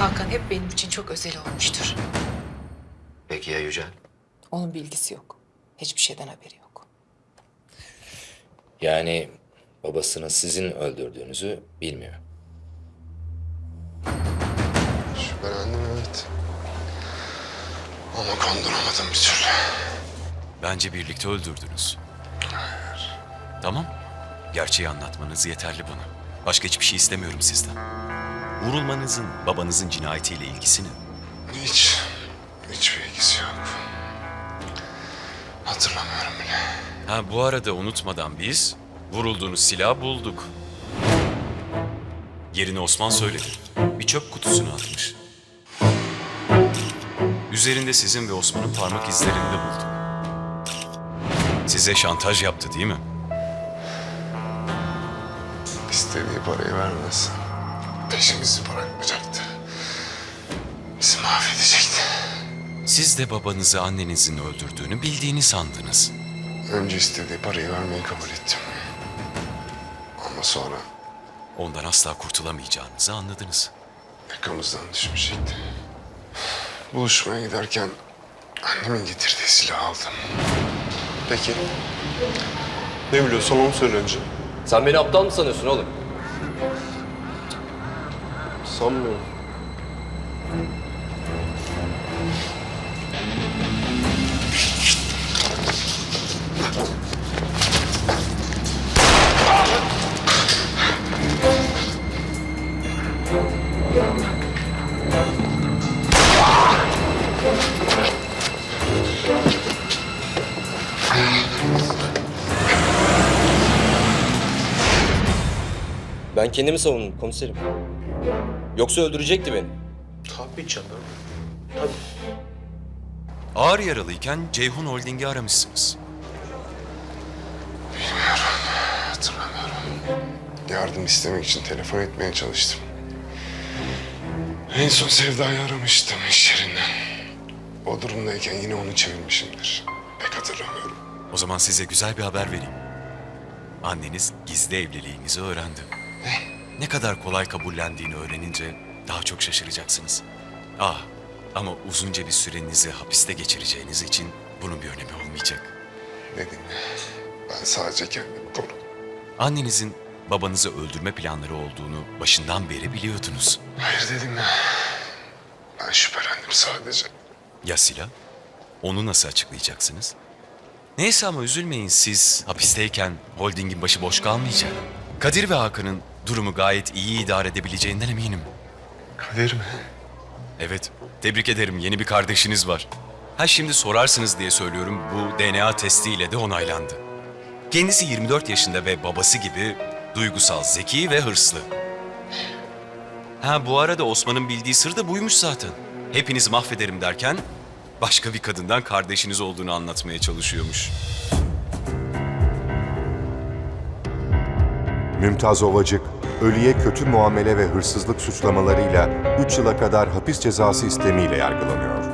Hakan hep benim için çok özel olmuştur. Peki ya Yücel? Onun bilgisi yok. Hiçbir şeyden haberi yok. Yani babasını sizin öldürdüğünüzü bilmiyor. Şüphelendim evet. Ama konduramadım bir türlü. Bence birlikte öldürdünüz. Tamam. Gerçeği anlatmanız yeterli bana. Başka hiçbir şey istemiyorum sizden. Vurulmanızın babanızın cinayetiyle ilgisi ne? Hiç, hiçbir ilgisi yok. Hatırlamıyorum bile. Ha bu arada unutmadan biz vurulduğunuz silahı bulduk. Yerini Osman söyledi. Bir çöp kutusuna atmış. Üzerinde sizin ve Osman'ın parmak izlerini de bulduk. Size şantaj yaptı değil mi? İstediği parayı vermez. Peşimizi bırakmayacaktı. Bizi mahvedecekti. Siz de babanızı annenizin öldürdüğünü bildiğini sandınız. Önce istediği parayı vermeyi kabul ettim. Ama sonra Ondan asla kurtulamayacağınızı anladınız. yakamızdan düşmeyecekti. Buluşmaya giderken annemin getirdiği silahı aldım. Peki. Ne biliyorsan onu söyle önce. Sen beni aptal mı sanıyorsun oğlum? 선물. Ben kendimi savundum komiserim. Yoksa öldürecekti beni. Tabii canım. Ağır yaralıyken Ceyhun Holding'i aramışsınız. Hatırlamıyorum. Yardım istemek için telefon etmeye çalıştım. En son Sevda'yı aramıştım iş yerinden. O durumdayken yine onu çevirmişimdir. Pek hatırlamıyorum. O zaman size güzel bir haber vereyim. Anneniz gizli evliliğinizi öğrendi. Ne kadar kolay kabullendiğini öğrenince daha çok şaşıracaksınız. Ah ama uzunca bir sürenizi hapiste geçireceğiniz için bunun bir önemi olmayacak. Dedim ben sadece kendimi korudum. Annenizin babanızı öldürme planları olduğunu başından beri biliyordunuz. Hayır dedim ya. Ben şüphelendim sadece. Ya silah? Onu nasıl açıklayacaksınız? Neyse ama üzülmeyin siz hapisteyken holdingin başı boş kalmayacak. Kadir ve Hakan'ın durumu gayet iyi idare edebileceğinden eminim. Kadir mi? Evet, tebrik ederim yeni bir kardeşiniz var. Ha şimdi sorarsınız diye söylüyorum bu DNA testiyle de onaylandı. Kendisi 24 yaşında ve babası gibi duygusal, zeki ve hırslı. Ha bu arada Osman'ın bildiği sır da buymuş zaten. Hepiniz mahvederim derken başka bir kadından kardeşiniz olduğunu anlatmaya çalışıyormuş. Mümtaz Ovacık, ölüye kötü muamele ve hırsızlık suçlamalarıyla 3 yıla kadar hapis cezası istemiyle yargılanıyor.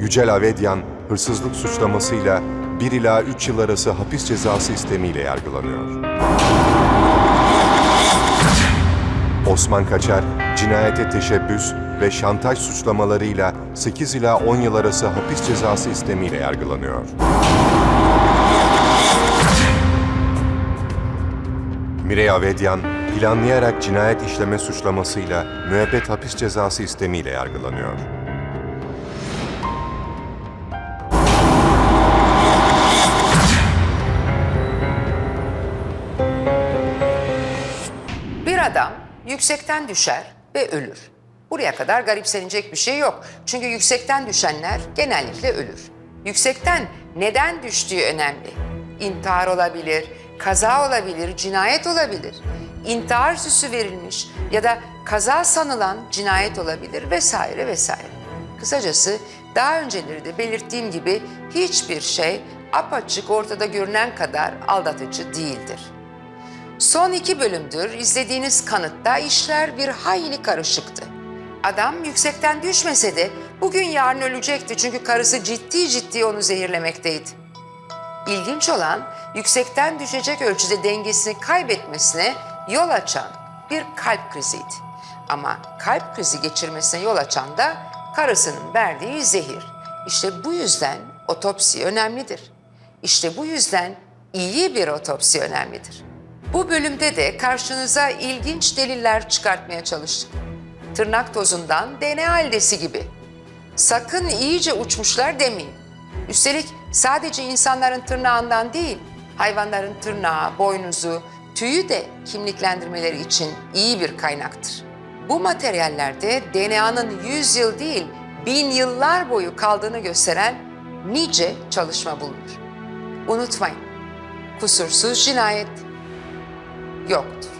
Yücel Avedyan, hırsızlık suçlamasıyla 1 ila 3 yıl arası hapis cezası istemiyle yargılanıyor. Osman Kaçar, cinayete teşebbüs ve şantaj suçlamalarıyla 8 ila 10 yıl arası hapis cezası istemiyle yargılanıyor. Mirey Avedyan, planlayarak cinayet işleme suçlamasıyla müebbet hapis cezası istemiyle yargılanıyor. Bir adam yüksekten düşer ve ölür. Buraya kadar garipsenecek bir şey yok. Çünkü yüksekten düşenler genellikle ölür. Yüksekten neden düştüğü önemli. İntihar olabilir, kaza olabilir, cinayet olabilir. İntihar süsü verilmiş ya da kaza sanılan cinayet olabilir vesaire vesaire. Kısacası daha önceleri de belirttiğim gibi hiçbir şey apaçık ortada görünen kadar aldatıcı değildir. Son iki bölümdür izlediğiniz kanıtta işler bir hayli karışıktı. Adam yüksekten düşmese de bugün yarın ölecekti çünkü karısı ciddi ciddi onu zehirlemekteydi. İlginç olan yüksekten düşecek ölçüde dengesini kaybetmesine yol açan bir kalp kriziydi. Ama kalp krizi geçirmesine yol açan da karısının verdiği zehir. İşte bu yüzden otopsi önemlidir. İşte bu yüzden iyi bir otopsi önemlidir. Bu bölümde de karşınıza ilginç deliller çıkartmaya çalıştık. Tırnak tozundan DNA eldesi gibi. Sakın iyice uçmuşlar demeyin. Üstelik sadece insanların tırnağından değil, hayvanların tırnağı, boynuzu, tüyü de kimliklendirmeleri için iyi bir kaynaktır. Bu materyallerde DNA'nın 100 yıl değil, bin yıllar boyu kaldığını gösteren nice çalışma bulunur. Unutmayın, kusursuz cinayet yoktur.